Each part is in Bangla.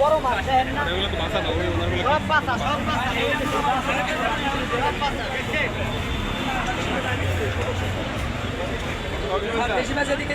বড় মাছ দেখেন না সব পাতা সব পাতা সব পাতা বেশি মাছ এদিকে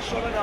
টাকা